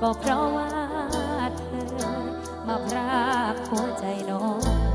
ก็เพราะว่าเธอมาพรากหัวใจน้อง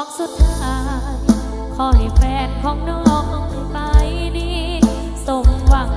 อกสุดท้าย ขอให้แฟนของน้องไปดี สมหวัง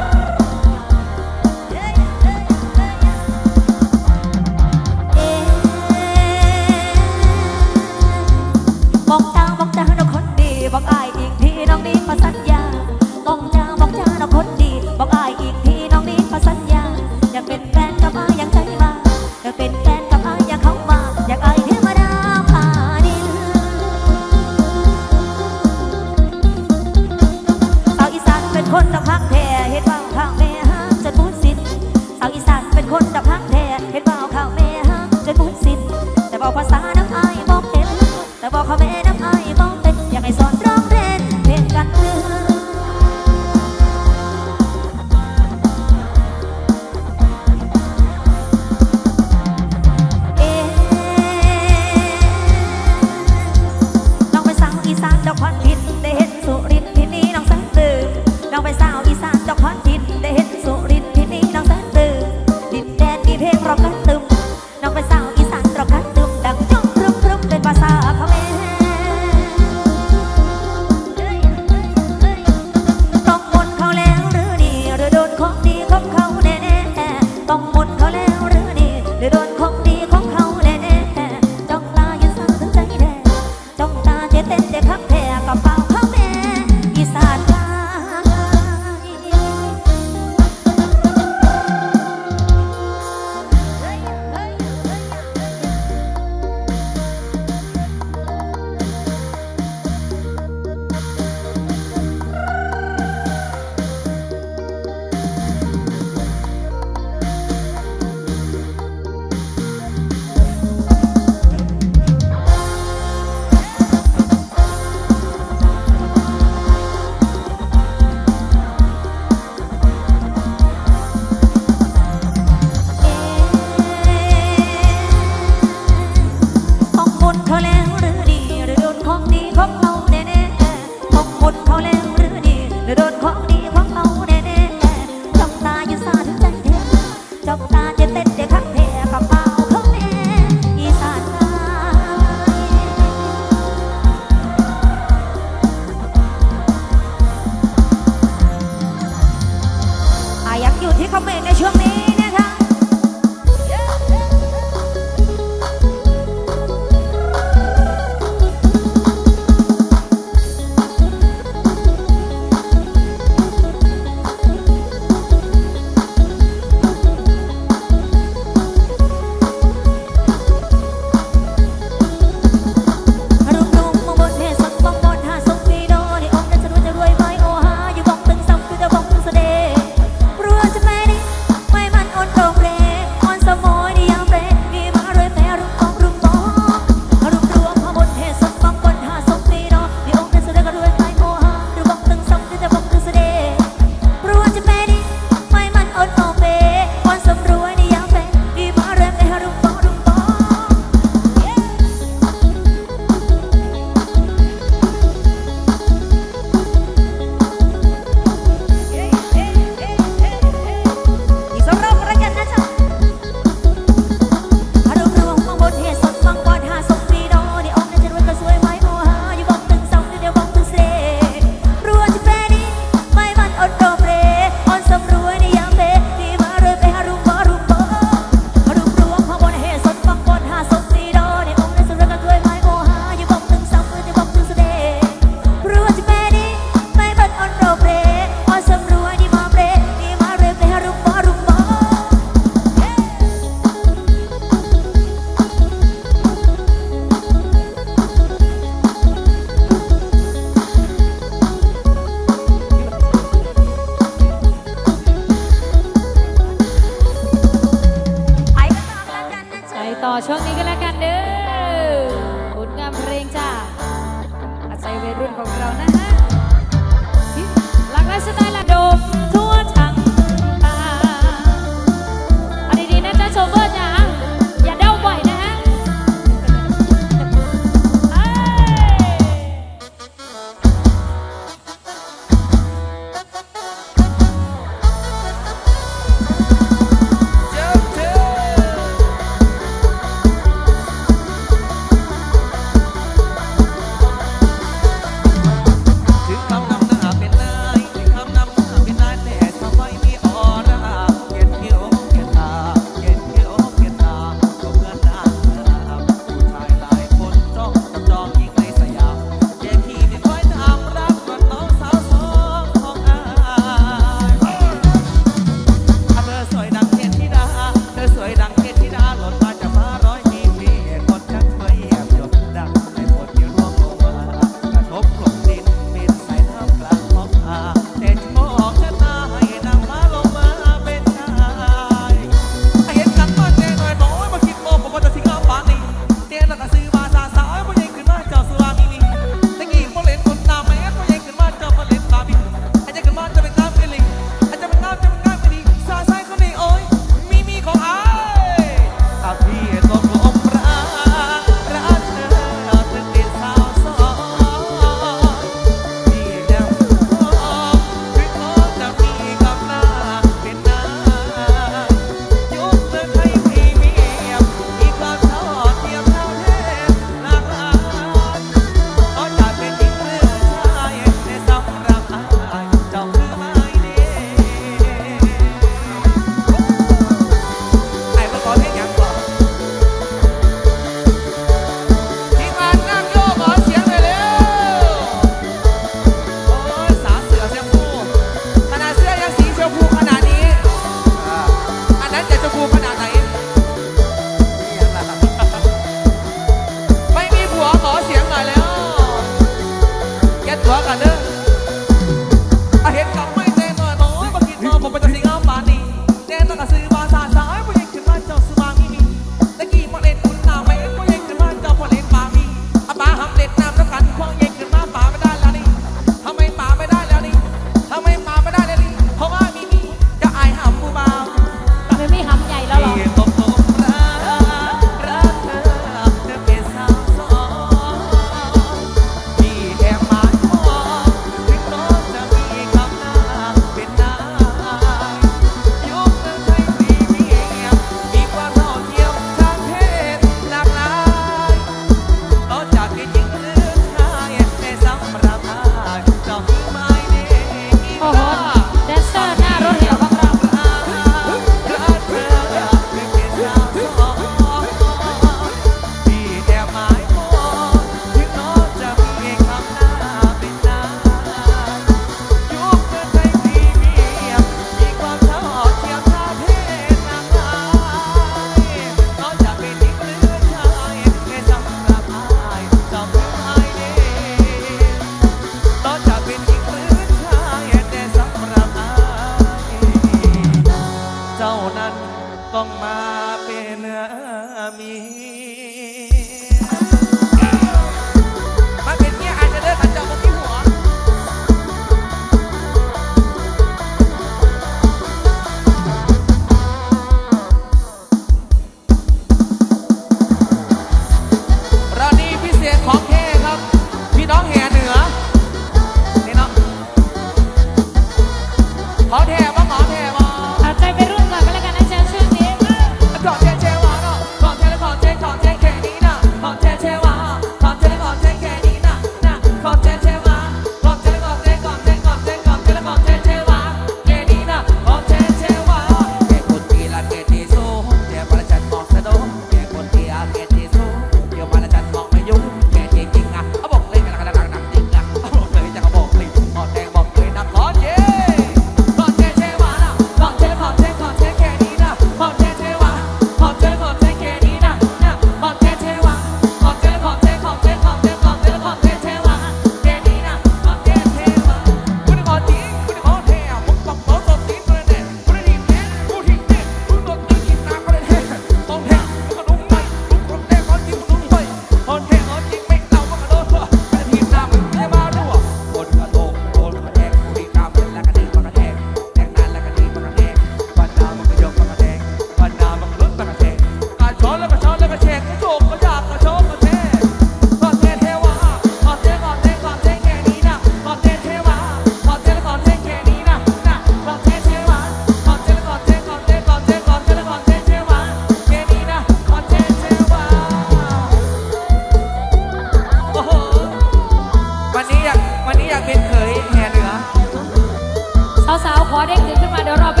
พอเด้งถึงขึ้นมาเดี๋ยวเราไป